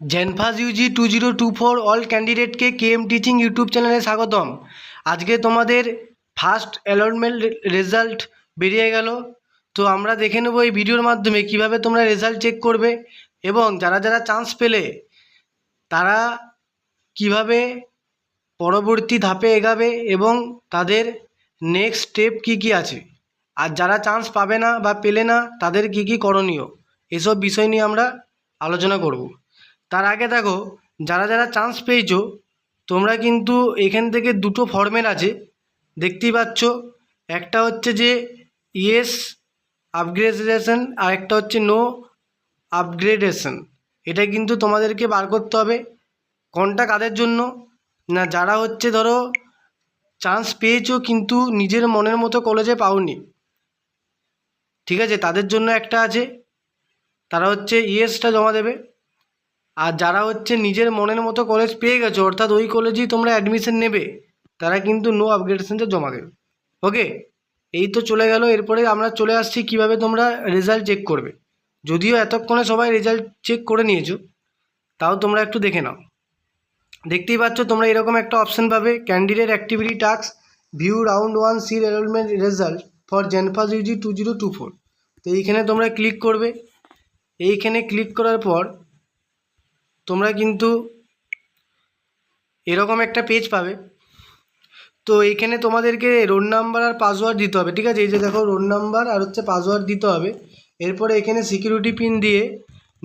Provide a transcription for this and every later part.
জেনফাস UG two zero two four all ক্যান্ডিডেটকে কে M teaching YouTube চ্যানেলে স্বাগতম। আজকে তোমাদের ফার্স্ট অ্যালটমেন্ট রেজাল্ট বেরিয়ে গেল। তো আমরা দেখে নেব এই ভিডিওর মাধ্যমে কীভাবে তোমরা রেজাল্ট চেক করবে এবং যারা যারা চান্স পেলে, তারা কীভাবে পরবর্তী ধাপে এগাবে এবং তাদের নেক্সট স্টেপ কী কী আছে। আর যারা চান্স পাবে না বা পেলে না, তাদের কী কী করণীয়, এসব বিষয় নিয়ে আমরা আলোচনা করব। তার আগে দেখো, যারা যারা চান্স পেয়েছ, তোমরা কিন্তু এখান থেকে দুটো ফর্মেট আছে। দেখতেই পাচ্ছ, একটা হচ্ছে যে ইয়েস আপগ্রেডেশন আর একটা হচ্ছে নো আপগ্রেডেশন এটা কিন্তু তোমাদেরকে বার করতে হবে। কোনটা কাদের জন্য? না, যারা হচ্ছে ধরো চান্স পেয়েছ, কিন্তু নিজের মনের মতো কলেজে পাওনি। ঠিক আছে, তাদের জন্য একটা আছে। তারা হচ্ছে ইয়েসটা জমা দেবে। আর যারা হচ্ছে নিজের মনের মতো কলেজ পেয়ে গেছো, অর্থাৎ ওই কলেজেই তোমরা অ্যাডমিশন নেবে, তারা কিন্তু নো আপগ্রেডেশনটা জমা দেবে। ওকে এই তো চলে গেল, এরপরে আমরা চলে আসছি কীভাবে তোমরা রেজাল্ট চেক করবে। যদিও এতক্ষণে সবাই রেজাল্ট চেক করে নিয়েছো, তাও তোমরা একটু দেখে নাও। দেখতেই পাচ্ছ, তোমরা এরকম একটা অপশান পাবে candidate activity task view round one sir enrolment result for JENPAS UG two zero two four তো এইখানে তোমরা ক্লিক করবে। এইখানে ক্লিক করার পর তোমরা কিন্তু এরকম একটা পেজ পাবে। তো এইখানে তোমাদেরকে রোল নাম্বার আর পাসওয়ার্ড দিতে হবে, ঠিক আছে? এই যে দেখো রোল নাম্বার আর হচ্ছে পাসওয়ার্ড দিতে হবে। এরপরে এখানে সিকিউরিটি পিন দিয়ে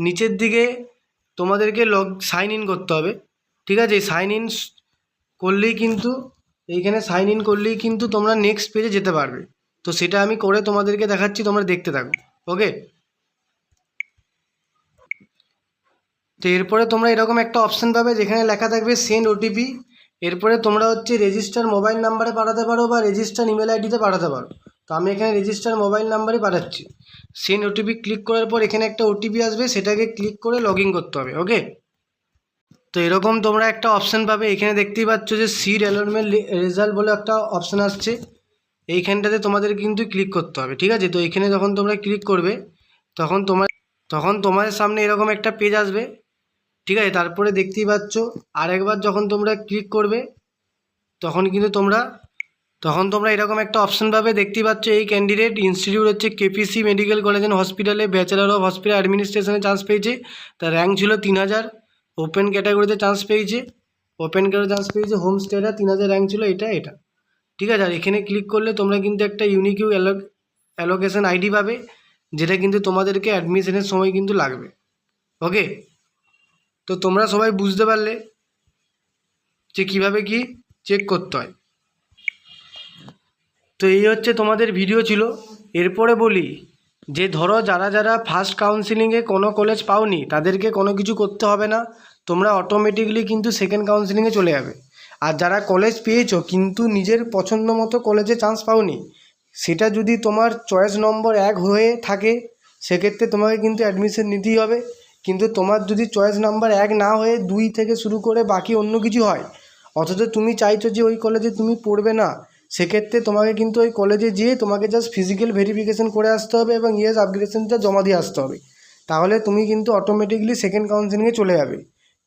নিচের দিকে তোমাদেরকে লগ সাইন ইন করতে হবে, ঠিক আছে? সাইন ইন করলেই কিন্তু, এইখানে সাইন ইন করলেই কিন্তু তোমরা নেক্সট পেজে যেতে পারবে। তো সেটা আমি করে তোমাদেরকে দেখাচ্ছি, তোমরা দেখতে থাকো ওকে তো এরপরে তোমরা এরকম একটা অপশান পাবে যেখানে লেখা থাকবে সেন্ড ওটিপি এরপরে তোমরা হচ্ছে রেজিস্টার মোবাইল নাম্বারে পাঠাতে পারো বা রেজিস্টার ইমেল আইডিতে পাঠাতে পারো। তো আমি এখানে রেজিস্টার মোবাইল নাম্বারে পাঠাচ্ছি। সেন্ড ওটিপি ক্লিক করার পর এখানে একটা ওটিপি আসবে, সেটাকে ক্লিক করে লগ করতে হবে ওকে তো এরকম তোমরা একটা অপশান পাবে, এখানে দেখতেই পাচ্ছ যে সিট অ্যালটমেন্ট রেজাল্ট বলে একটা অপশান আসছে। এইখানটাতে তোমাদের কিন্তু ক্লিক করতে হবে, ঠিক আছে? তো এখানে যখন তোমরা ক্লিক করবে, তখন তোমার তখন তোমাদের সামনে এরকম একটা পেজ আসবে। ঠিক আছে, তারপরে দেখতেই পাচ্ছ, আরেকবার যখন তোমরা ক্লিক করবে, তখন কিন্তু তোমরা, তখন তোমরা এরকম একটা অপশান পাবে, দেখতেই পাচ্ছ এই ক্যান্ডিডেট ইনস্টিটিউট হচ্ছে কেপিসি মেডিকেল কলেজ অ্যান্ড হসপিটালে ব্যাচেলার অফ হসপিটাল অ্যাডমিনিস্ট্রেশনে চান্স পেয়েছে। তার র্যাঙ্ক ছিল তিন হাজার। ওপেন ক্যাটাগরিতে চান্স পেয়েছে। ওপেন ক্যাটাগরি চান্স পেয়েছে হোম স্টেটা তিন হাজার র্যাঙ্ক ছিল, এটা এটা। ঠিক আছে, আর এখানে ক্লিক করলে তোমরা কিন্তু একটা ইউনিক ইউ অ্যালোকেশন আইডি পাবে, যেটা কিন্তু তোমাদেরকে অ্যাডমিশনের সময় কিন্তু লাগবে। ওকে তো তোমরা সবাই বুঝতে পারলে যে কীভাবে কি চেক করতে হয়। তো এই হচ্ছে তোমাদের ভিডিও ছিল। এরপরে বলি যে ধরো যারা যারা ফার্স্ট কাউন্সিলিংয়ে কোনো কলেজ পাওনি, তাদেরকে কোনো কিছু করতে হবে না। তোমরা অটোমেটিকলি কিন্তু সেকেন্ড কাউন্সিলিংয়ে চলে যাবে। আর যারা কলেজ পেয়েছ কিন্তু নিজের পছন্দ মতো কলেজে চান্স পাওনি, সেটা যদি তোমার চয়েস নম্বর এক হয়ে থাকে, সেক্ষেত্রে তোমাকে কিন্তু অ্যাডমিশন নিতেই হবে। কিন্তু তোমার যদি চয়েস নাম্বার এক না হয়ে দুই থেকে শুরু করে বাকি অন্য কিছু হয়, অথচ তুমি চাইছো যে ওই কলেজে তুমি পড়বে না, সেক্ষেত্রে তোমাকে কিন্তু ওই কলেজে যেয়ে তোমাকে জাস্ট ফিজিক্যাল ভেরিফিকেশন করে আসতে হবে এবং ইয়েস আপগ্রেডেশনটা জমা দিয়ে আসতে হবে। তাহলে তুমি কিন্তু অটোমেটিকলি সেকেন্ড কাউন্সিলিংয়ে চলে যাবে।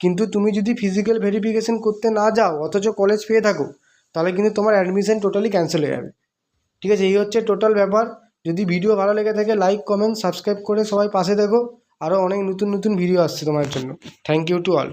কিন্তু তুমি যদি ফিজিক্যাল ভেরিফিকেশন করতে না যাও, অথচ কলেজ পেয়ে থাকো, তাহলে কিন্তু তোমার অ্যাডমিশন টোটালি ক্যান্সেল হয়ে যাবে। ঠিক আছে, এই হচ্ছে টোটাল ব্যাপার। যদি ভিডিও ভালো লেগে থাকে লাইক কমেন্ট সাবস্ক্রাইব করে সবাই পাশে দেখো আরও অনেক নতুন নতুন ভিডিও আসছে তোমার জন্য। Thank you to all